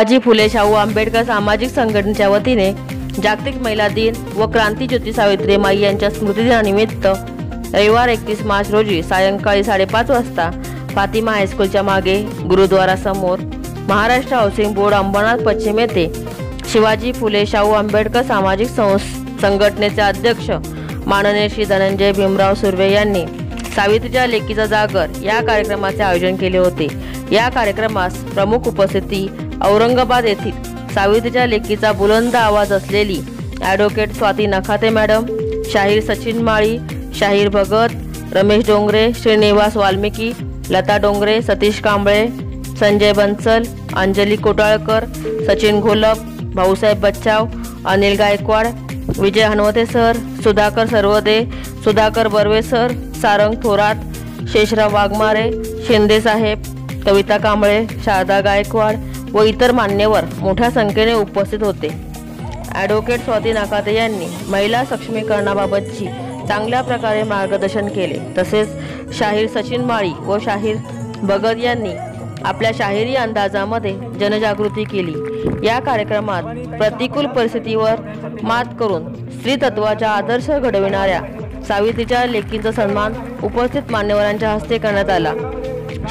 शिवाजी फुले शाहू आंबेडकर सामाजिक संघटनेच्या वतीने जागतिक महिला दिन व क्रांतीज्योती सावित्रीमाई यांच्या स्मृतिदिनानिमित्त रविवार एकतीस मार्च रोजी सायंकाळी साडेपाच वाजता फातिमा हायस्कूलच्या मागे गुरुद्वारासमोर महाराष्ट्र हाऊसिंग बोर्ड अंबरनाथ पश्चिम येथे शिवाजी फुले शाहू आंबेडकर सामाजिक संस संघटनेचे अध्यक्ष माननीय श्री धनंजय भीमराव सुर्वे यांनी सावित्रीच्या लेकीचा जागर या कार्यक्रमाचे आयोजन केले होते. या कार्यक्रमास प्रमुख उपस्थिती औरंगाबाद येथील सावित्रीच्या लेकीचा बुलंद आवाज असलेली ॲडव्होकेट स्वाती नखाते मॅडम शाहीर सचिन माळी शाहीर भगत रमेश डोंगरे श्रीनिवास वाल्मिकी लता डोंगरे सतीश कांबळे संजय बन्सल अंजली कोटाळकर सचिन घोलप भाऊसाहेब बच्चाव अनिल गायकवाड विजय हनवते सर सुधाकर सर्वदे सुधाकर बर्वे सर सारंग थोरात शेषराव वाघमारे शिंदे साहेब कविता कांबळे शारदा गायकवाड व इतर मान्यवर मोठ्या संख्येने उपस्थित होते. ॲडव्होकेट स्वाती नाकाते यांनी महिला सक्षमीकरणाबाबतची चांगल्या प्रकारे मार्गदर्शन केले. तसेच शाहीर सचिन माळी व शाहीर भगत यांनी आपल्या शाहिरी अंदाजामध्ये जनजागृती केली. या कार्यक्रमात प्रतिकूल परिस्थितीवर मात करून स्त्रीतत्वाचा आदर्श घडविणाऱ्या सावित्रीच्या लेखींचा सन्मान उपस्थित मान्यवरांच्या हस्ते करण्यात आला.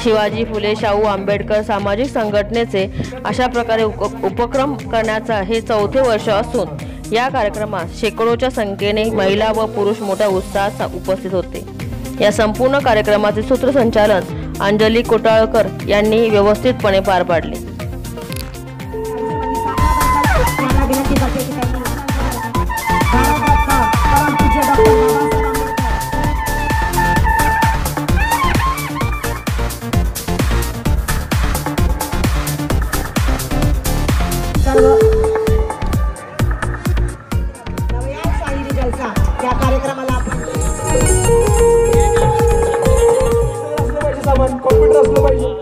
शिवाजी फुले शाहू आंबेडकर सामाजिक संघटनेचे अशा प्रकारे उप उपक्रम करण्याचा हे चौथे वर्ष असून या कार्यक्रमात शेकडोच्या संख्येने महिला व पुरुष मोठ्या उत्साहात उपस्थित होते. या संपूर्ण कार्यक्रमाचे सूत्रसंचालन अंजली कोटाळकर यांनी व्यवस्थितपणे पार पाडले. सर्व जलसा या कार्यक्रमाला आपण सामान कॉम्प्युटर असलं पाहिजे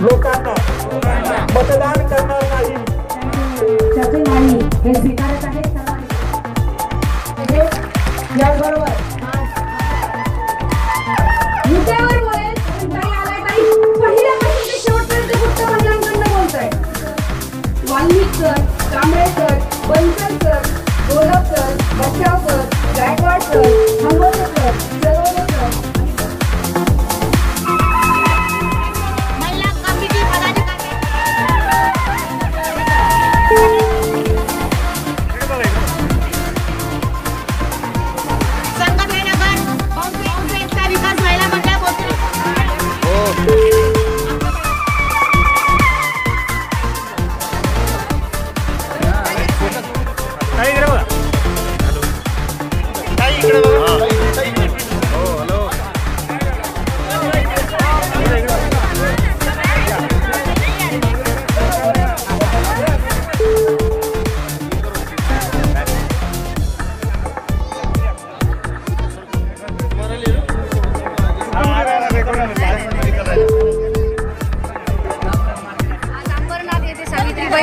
लोकांना मतदान करणार नाही. हे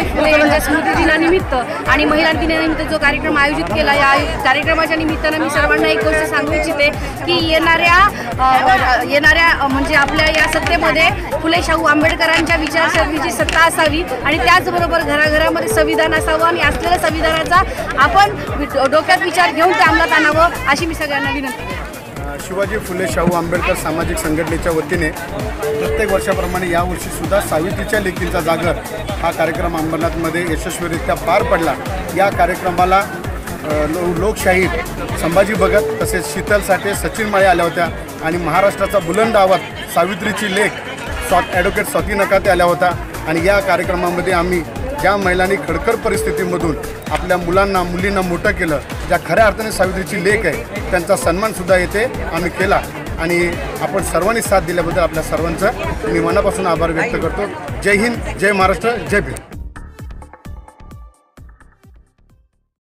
फुले यांच्या स्मृती दिनानिमित्त आणि महिला दिनानिमित्त जो कार्यक्रम आयोजित केला या कार्यक्रमाच्या निमित्तानं मी सर्वांना एक गोष्ट सांगू इच्छिते की येणाऱ्या येणाऱ्या म्हणजे आपल्या या सत्तेमध्ये फुले शाहू आंबेडकरांच्या विचारसरणीची सत्ता असावी आणि त्याचबरोबर घराघरामध्ये संविधान असावं आणि असलेल्या संविधानाचा आपण वि- डोक्यात विचार घेऊन ते अंमलात आणावं अशी मी सगळ्यांना विनंती शिवाजी फुले शाहू आंबेडकर सामाजिक संघटनेच्या वतीने प्रत्येक वर्षाप्रमाणे यावर्षीसुद्धा सावित्रीच्या लेकींचा जागर हा कार्यक्रम अंबरनाथमध्ये यशस्वीरित्या पार पडला. या कार्यक्रमाला लो लोकशाहीर संभाजी भगत तसेच शीतल साठे सचिन माळे आल्या होत्या आणि महाराष्ट्राचा बुलंद आवाज सावित्रीची लेख स्वा ॲडव्होकेट स्वाती नकाते आल्या होता आणि या कार्यक्रमामध्ये आम्ही ज्या महिलांनी खडकर परिस्थितीमधून आपल्या मुलांना मुलींना मोठं केलं ज्या खऱ्या अर्थाने सावित्रीची लेख आहे त्यांचा सन्मानसुद्धा येथे आम्ही केला. आणि आपण सर्वांनी साथ दिल्याबद्दल आपल्या सर्वांचं मी मनापासून आभार व्यक्त करतो. जय हिंद जय महाराष्ट्र जय भीम.